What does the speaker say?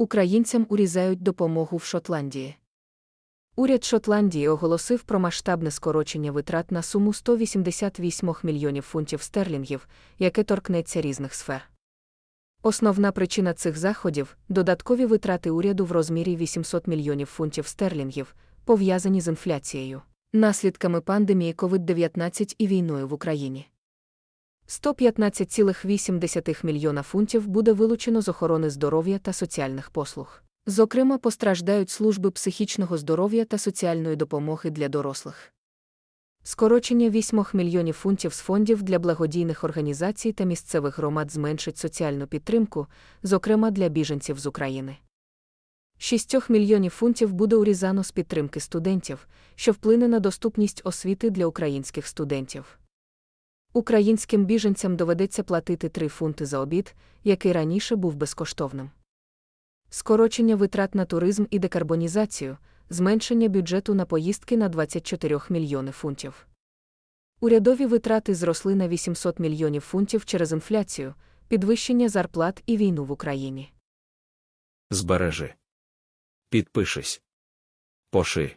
Українцям урізають допомогу в Шотландії. Уряд Шотландії оголосив про масштабне скорочення витрат на суму 188 мільйонів фунтів стерлінгів, яке торкнеться різних сфер. Основна причина цих заходів додаткові витрати уряду в розмірі 800 мільйонів фунтів стерлінгів, пов'язані з інфляцією, наслідками пандемії COVID-19 і війною в Україні. 115,8 мільйона фунтів буде вилучено з охорони здоров'я та соціальних послуг. Зокрема, постраждають служби психічного здоров'я та соціальної допомоги для дорослих. Скорочення 8 мільйонів фунтів з фондів для благодійних організацій та місцевих громад зменшить соціальну підтримку, зокрема для біженців з України. 6 мільйонів фунтів буде урізано з підтримки студентів, що вплине на доступність освіти для українських студентів. Українським біженцям доведеться платити 3 фунти за обід, який раніше був безкоштовним. Скорочення витрат на туризм і декарбонізацію, зменшення бюджету на поїздки на 24 мільйони фунтів. Урядові витрати зросли на 800 мільйонів фунтів через інфляцію, підвищення зарплат і війну в Україні. Збережи. Підпишись. Поши.